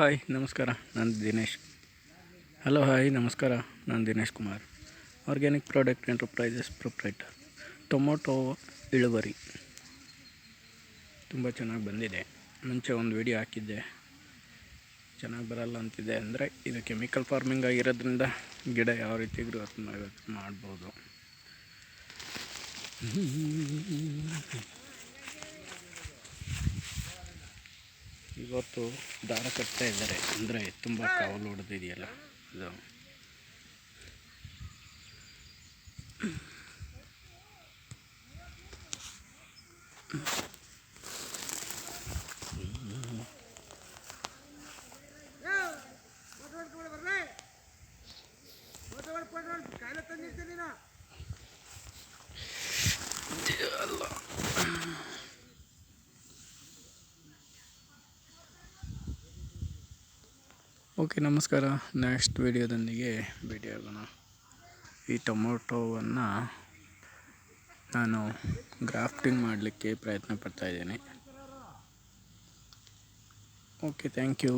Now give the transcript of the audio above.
Hi, ನಮಸ್ಕಾರ. ನಾನು Dinesh. Hello hi, ನಮಸ್ಕಾರ. ನಾನು Dinesh Kumar. Organic product enterprises proprietor tomato ಇಳುವರಿ. ತುಂಬ ಚೆನ್ನಾಗಿ ಬಂದಿದೆ. ಮುಂಚೆ ಒಂದು ವಿಡಿಯೋ ಹಾಕಿದ್ದೆ. ಚೆನ್ನಾಗಿ ಬರಲ್ಲ ಅಂತಿದೆ ಅಂದರೆ, ಇದು ಕೆಮಿಕಲ್ ಫಾರ್ಮಿಂಗ್ ಆಗಿರೋದ್ರಿಂದ ಗಿಡ ಯಾವ ರೀತಿ ಗ್ರೋತ್ ಮಾಡ್ಬೋದು. ಇವತ್ತು ದಾರ ಕಟ್ತಾ ಇದ್ದಾರೆ. ಅಂದರೆ ತುಂಬ ಕಾವಲು ಹೊಡೆದಿದೆಯಲ್ಲ. ಅಲ್ಲ ಓಕೆ, ನಮಸ್ಕಾರ. ನೆಕ್ಸ್ಟ್ ವೀಡಿಯೋದೊಂದಿಗೆ ಭೇಟಿಯಾಗೋಣ. ಈ ಟೊಮೊಟೊವನ್ನು ನಾನು ಗ್ರಾಫ್ಟಿಂಗ್ ಮಾಡಲಿಕ್ಕೆ ಪ್ರಯತ್ನ ಪಡ್ತಾಯಿದ್ದೇನೆ ಓಕೆ ಥ್ಯಾಂಕ್ ಯು